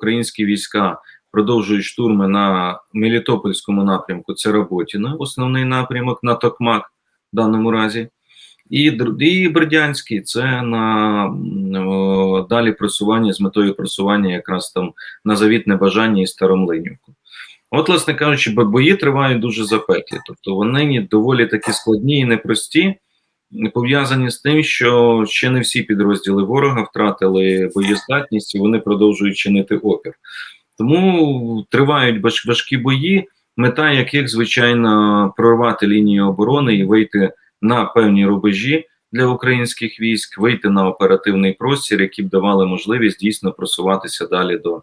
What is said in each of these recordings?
українські війська продовжують штурми на Мелітопольському напрямку. Це Роботіно, основний напрямок на Токмак в даному разі. І, і Бердянський це на о, далі просування з метою просування якраз там на завітне бажання і Старомлинівку. От, власне кажучи, бо- бої тривають дуже запеклі, тобто вони доволі такі складні і непрості, пов'язані з тим, що ще не всі підрозділи ворога втратили боєздатність і вони продовжують чинити опір. Тому тривають важкі бої, мета яких, звичайно, прорвати лінію оборони і вийти на певні рубежі для українських військ, вийти на оперативний простір, які б давали можливість дійсно просуватися далі до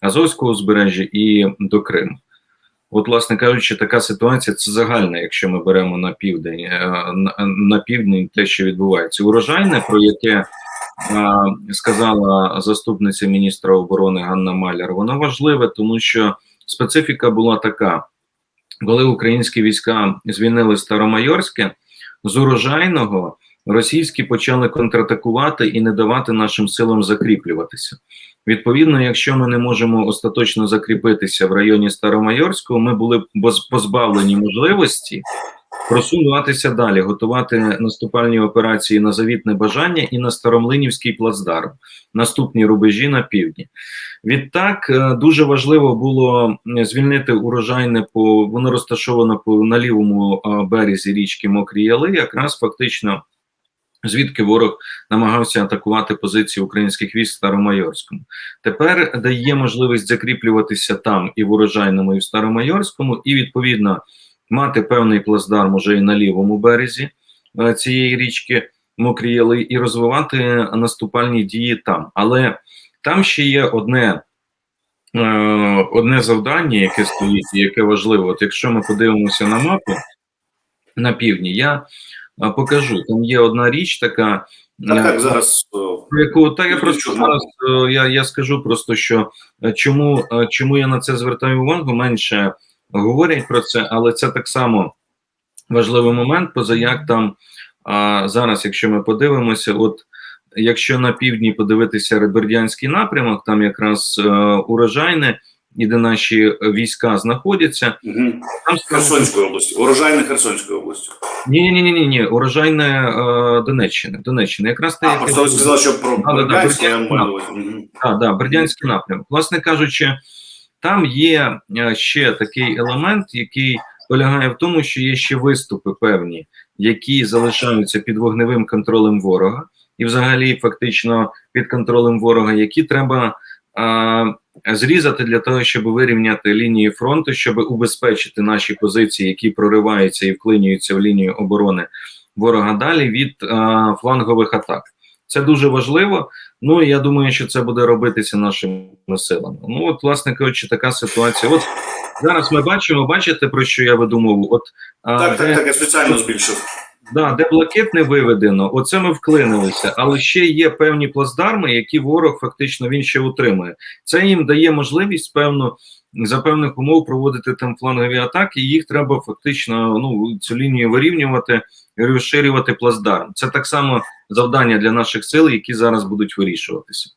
Азовського узбережжя і до Криму. От, власне кажучи, така ситуація це загальна, якщо ми беремо на південь, е, на, південь те, що відбувається. Урожайне, про яке е, сказала заступниця міністра оборони Ганна Маляр, воно важливе, тому що специфіка була така: коли українські війська звільнили Старомайорське, з урожайного російські почали контратакувати і не давати нашим силам закріплюватися. Відповідно, якщо ми не можемо остаточно закріпитися в районі Старомайорського, ми були позбавлені можливості просунутися далі, готувати наступальні операції на завітне бажання і на Старомлинівський плацдарм, наступні рубежі на півдні. Відтак е, дуже важливо було звільнити урожайне по воно розташовано по на лівому березі річки Мокрі Яли, якраз фактично. Звідки ворог намагався атакувати позиції українських військ в Старомайорському. Тепер дає можливість закріплюватися там і в урожайному, і в Старомайорському, і відповідно мати певний плацдарм уже і на лівому березі е, цієї річки Мокріяли і розвивати наступальні дії там. Але там ще є одне, е, одне завдання, яке стоїть, і яке важливо. От якщо ми подивимося на мапу на півдні, я покажу. Там є одна річ така. Так, е, так, зараз про яку та я просто зараз е, я, я скажу просто, що е, чому, чому я на це звертаю увагу, менше говорять про це, але це так само важливий момент, поза як там а, зараз, якщо ми подивимося, от якщо на півдні подивитися Бердянський напрямок, там якраз урожайне, і де наші війська знаходяться, мгм. там Херсонської області, урожайна Херсонської області. ні, ні, ні, ні, ні, урожайне е, Донеччини, Донеччини, якраз те, А, яке- просто ви сказали, що про Да, да, да, Бердянськ, я Бердянськ, маю на увазі. Мгм. Так, да, Бердянський напрямок. Власне кажучи, там є е, ще такий елемент, який полягає в тому, що є ще виступи певні, які залишаються під вогневим контролем ворога, і взагалі фактично під контролем ворога, які треба а, зрізати для того, щоб вирівняти лінії фронту, щоб убезпечити наші позиції, які прориваються і вклинюються в лінію оборони ворога далі від флангових атак. Це дуже важливо. Ну і я думаю, що це буде робитися нашими силами. Ну от, власне кажучи, така ситуація. От зараз ми бачимо, бачите про що я веду мову? От а, Так, де, так, так, я спеціально збільшив. Да, де блакитне виведено, оце ми вклинилися, але ще є певні плацдарми, які ворог фактично він ще утримує. Це їм дає можливість певно за певних умов проводити там флангові атаки. і Їх треба фактично ну цю лінію вирівнювати і розширювати плацдарм. Це так само завдання для наших сил, які зараз будуть вирішуватися.